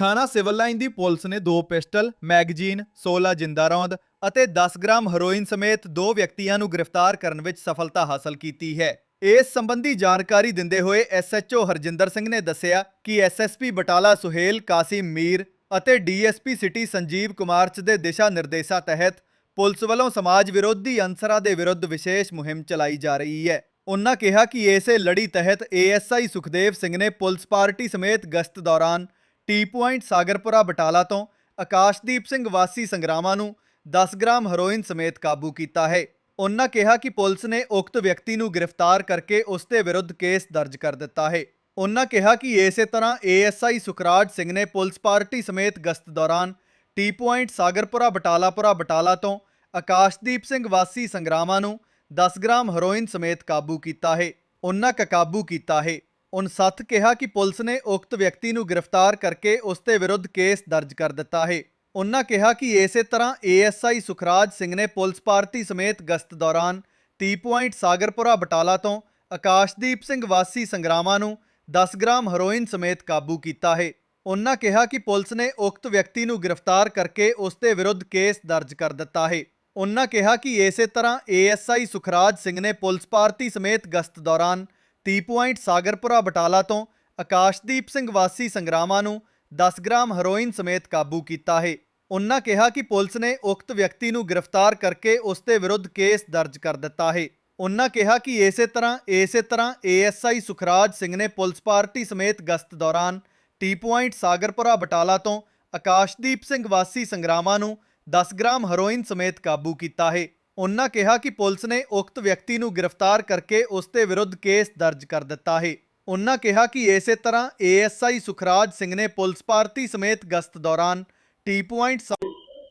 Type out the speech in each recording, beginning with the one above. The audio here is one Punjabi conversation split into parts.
ਥਾਣਾ ਸਿਵਲ ਲਾਈਨ ਦੀ ਪੁਲਿਸ ਨੇ ਦੋ ਪਿਸਟਲ, ਮੈਗਜ਼ੀਨ, 16 ਜਿੰਦਾ ਰੌਂਦ ਅਤੇ 10 ਗ੍ਰਾਮ ਹੈਰੋਇਨ ਸਮੇਤ ਦੋ ਵਿਅਕਤੀਆਂ ਨੂੰ ਗ੍ਰਿਫਤਾਰ ਕਰਨ ਵਿੱਚ ਸਫਲਤਾ ਹਾਸਲ ਕੀਤੀ ਹੈ। ਇਸ ਸੰਬੰਧੀ ਜਾਣਕਾਰੀ ਦਿੰਦੇ ਹੋਏ ਐਸਐਚਓ ਹਰਜਿੰਦਰ ਸਿੰਘ ਨੇ ਦੱਸਿਆ ਕਿ ਐਸਐਸਪੀ ਬਟਾਲਾ ਸੁਹੇਲ ਕਾਸਿਮ ਮੀਰ ਅਤੇ ਡੀਐਸਪੀ ਸਿਟੀ ਸੰਜੀਵ ਕੁਮਾਰ ਚ ਦੇ ਦਿਸ਼ਾ ਨਿਰਦੇਸ਼ਾਂ ਤਹਿਤ ਪੁਲਿਸ ਵੱਲੋਂ ਸਮਾਜ ਵਿਰੋਧੀ ਅਨਸਰਾਂ ਦੇ ਵਿਰੁੱਧ ਵਿਸ਼ੇਸ਼ ਮੁਹਿੰਮ ਚਲਾਈ ਜਾ ਰਹੀ ਹੈ। ਉਨ੍ਹਾਂ ਕਿਹਾ ਕਿ ਇਸੇ ਲੜੀ ਤਹਿਤ ਏਐਸਆਈ ਸੁਖਦੇਵ ਸਿੰਘ ਨੇ ਪੁਲਿਸ ਪਾਰਟੀ ਸਮੇਤ ਗਸ਼ਤ ਦੌਰਾਨ ਟੀ ਪੁਆਇੰਟ ਸਾਗਰਪੁਰਾ ਬਟਾਲਾ ਤੋਂ ਆਕਾਸ਼ਦੀਪ ਸਿੰਘ ਵਾਸੀ ਸੰਗਰਾਮਾਂ ਨੂੰ 10 ਗ੍ਰਾਮ ਹੈਰੋਇਨ ਸਮੇਤ ਕਾਬੂ ਕੀਤਾ ਹੈ। ਉਹਨਾਂ ਕਿਹਾ ਕਿ ਪੁਲਿਸ ਨੇ ਉਕਤ ਵਿਅਕਤੀ ਨੂੰ ਗ੍ਰਿਫਤਾਰ ਕਰਕੇ ਉਸ ਦੇ ਵਿਰੁੱਧ ਕੇਸ ਦਰਜ ਕਰ ਦਿੱਤਾ ਹੈ। ਉਹਨਾਂ ਕਿਹਾ ਕਿ ਇਸੇ ਤਰ੍ਹਾਂ ਏਐਸਆਈ ਸੁਖਰਾਜ ਸਿੰਘ ਨੇ ਪੁਲਿਸ ਪਾਰਟੀ ਸਮੇਤ ਗਸ਼ਤ ਦੌਰਾਨ ਟੀ ਪੁਆਇੰਟ ਸਾਗਰਪੁਰਾ ਬਟਾਲਾਪੁਰਾ ਬਟਾਲਾ ਤੋਂ ਆਕਾਸ਼ਦੀਪ ਸਿੰਘ ਵਾਸੀ ਸੰਗਰਾਮਾਂ ਨੂੰ 10 ਗ੍ਰਾਮ ਹੈਰੋਇਨ ਸਮੇਤ ਕਾਬੂ ਕੀਤਾ ਹੈ। ਉਹਨਾਂ ਕਾਬੂ ਕੀਤਾ ਹੈ। ਉਨ ਸੱਤ ਕਿਹਾ ਕਿ ਪੁਲਿਸ ਨੇ ਉਕਤ ਵਿਅਕਤੀ ਨੂੰ ਗ੍ਰਿਫਤਾਰ ਕਰਕੇ ਉਸ ਦੇ ਵਿਰੁੱਧ ਕੇਸ ਦਰਜ ਕਰ ਦਿੱਤਾ ਹੈ। ਉਨ੍ਹਾਂ ਕਿਹਾ ਕਿ ਇਸੇ ਤਰ੍ਹਾਂ ਏਐਸਆਈ ਸੁਖਰਾਜ ਸਿੰਘ ਨੇ ਪੁਲਿਸ ਪਾਰਟੀ ਸਮੇਤ ਗਸ਼ਤ ਦੌਰਾਨ ਟੀ ਪੁਆਇੰਟ ਸਾਗਰਪੁਰਾ ਬਟਾਲਾ ਤੋਂ ਆਕਾਸ਼ਦੀਪ ਸਿੰਘ ਵਾਸੀ ਸੰਗਰਾਮਾਂ ਨੂੰ 10 ਗ੍ਰਾਮ ਹੈਰੋਇਨ ਸਮੇਤ ਕਾਬੂ ਕੀਤਾ ਹੈ। ਉਨ੍ਹਾਂ ਕਿਹਾ ਕਿ ਪੁਲਿਸ ਨੇ ਉਕਤ ਵਿਅਕਤੀ ਨੂੰ ਗ੍ਰਿਫਤਾਰ ਕਰਕੇ ਉਸ ਦੇ ਵਿਰੁੱਧ ਕੇਸ ਦਰਜ ਕਰ ਦਿੱਤਾ ਹੈ। ਉਨ੍ਹਾਂ ਕਿਹਾ ਕਿ ਇਸੇ ਤਰ੍ਹਾਂ ਏਐਸਆਈ ਸੁਖਰਾਜ ਸਿੰਘ ਨੇ ਪੁਲਿਸ ਪਾਰਟੀ ਸਮੇਤ ਗਸ਼ਤ ਦੌਰਾਨ ਟੀ ਪੁਆਇੰਟ ਸਾਗਰਪੁਰਾ ਬਟਾਲਾ ਤੋਂ ਆਕਾਸ਼ਦੀਪ ਸਿੰਘ ਵਾਸੀ ਸੰਗਰਾਮਾਂ ਨੂੰ 10 ਗ੍ਰਾਮ ਹੈਰੋਇਨ ਸਮੇਤ ਕਾਬੂ ਕੀਤਾ ਹੈ। ਉਨ੍ਹਾਂ ਕਿਹਾ ਕਿ ਪੁਲਿਸ ਨੇ ਉਕਤ ਵਿਅਕਤੀ ਨੂੰ ਗ੍ਰਿਫਤਾਰ ਕਰਕੇ ਉਸ ਦੇ ਵਿਰੁੱਧ ਕੇਸ ਦਰਜ ਕਰ ਦਿੱਤਾ ਹੈ। ਉਨ੍ਹਾਂ ਕਿਹਾ ਕਿ ਇਸੇ ਤਰ੍ਹਾਂ ਇਸੇ ਤਰ੍ਹਾਂ ਏਐਸਆਈ ਸੁਖਰਾਜ ਸਿੰਘ ਨੇ ਪੁਲਿਸ ਪਾਰਟੀ ਸਮੇਤ ਗਸ਼ਤ ਦੌਰਾਨ ਟੀ ਪੁਆਇੰਟ ਸਾਗਰਪੁਰਾ ਬਟਾਲਾ ਤੋਂ ਆਕਾਸ਼ਦੀਪ ਸਿੰਘ ਵਾਸੀ ਸੰਗਰਾਮਾਂ ਨੂੰ 10 ਗ੍ਰਾਮ ਹੈਰੋਇਨ ਸਮੇਤ ਕਾਬੂ ਕੀਤਾ ਹੈ। ਉਨ੍ਹਾਂ ਕਿਹਾ ਕਿ ਪੁਲਿਸ ਨੇ ਉਕਤ ਵਿਅਕਤੀ ਨੂੰ ਗ੍ਰਿਫਤਾਰ ਕਰਕੇ ਉਸ ਦੇ ਵਿਰੁੱਧ ਕੇਸ ਦਰਜ ਕਰ ਦਿੱਤਾ ਹੈ। ਉਨ੍ਹਾਂ ਕਿਹਾ ਕਿ ਇਸੇ ਤਰ੍ਹਾਂ ਏਐਸਆਈ ਸੁਖਰਾਜ ਸਿੰਘ ਨੇ ਪੁਲਿਸ ਪਾਰਟੀ ਸਮੇਤ ਗਸ਼ਤ ਦੌਰਾਨ ਟੀ ਪੁਆਇੰਟ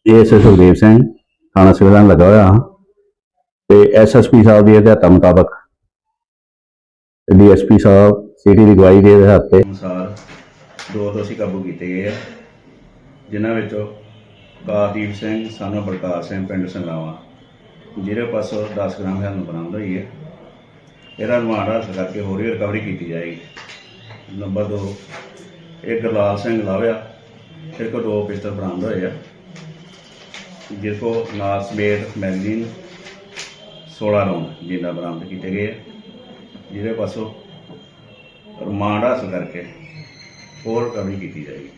ਇਹ ਐਸ ਸੁਖਦੇਵ ਸਿੰਘ ਥਾਣਾ ਸਿਵਲ ਲੱਗਾ ਹੋਇਆ ਤੇ ਐਸਐਸਪੀ ਸਾਹਿਬ ਦੀ ਹਦਾਇਤਾਂ ਮੁਤਾਬਕ ਡੀਐਸਪੀ ਸਾਹਿਬ ਸਿਟੀ ਦੀ ਗਵਾਹੀ ਦੇ ਆਧਾਰ ਤੇ ਅਨੁਸਾਰ ਦੋ ਦੋਸ਼ੀ ਕਾਬੂ ਕੀਤੇ ਗਏ ਆ ਜਿਨ੍ਹਾਂ ਵਿੱਚੋਂ ਕਾਦੀਪ ਸਿੰਘ ਸਾਨੂੰ ਬਲਕਾਰ ਸਿੰਘ ਪਿੰਡ ਸੰਗਰਾਵਾ ਜਿਹਦੇ ਪਾਸੋਂ 10 ਗ੍ਰਾਮ ਸਾਨੂੰ ਬਰਾਮਦ ਹੋਈ ਹੈ, ਇਹਦਾ ਰਿਮਾਂਡ ਹਾਸਲ ਕਰਕੇ ਹੋਰ ਵੀ ਰਿਕਵਰੀ ਕੀਤੀ ਜਾਏਗੀ। ਨੰਬਰ 2 ਇਹ ਗੁਰਲਾਲ ਸਿੰਘ ਲਾਵਿਆ ਸਿਰ ਕੋਲ ਦੋ ਪਿਸਤਲ ਬਰਾਮਦ ਹੋਏ ਆ। ਜਿਸ ਕੋ ਨਾਲ ਸਮੇਤ ਮੈਗਜ਼ੀਨ 16 ਰੌਂਦ ਜਿੰਦਾ ਬਰਾਮਦ ਕੀਤੇ ਗਏ ਆ। ਜਿਹਦੇ ਪਾਸੋਂ ਰਿਮਾਂਡ ਹਾਸਲ ਕਰਕੇ ਹੋਰ ਰਿਕਵਰੀ ਕੀਤੀ ਜਾਏਗੀ।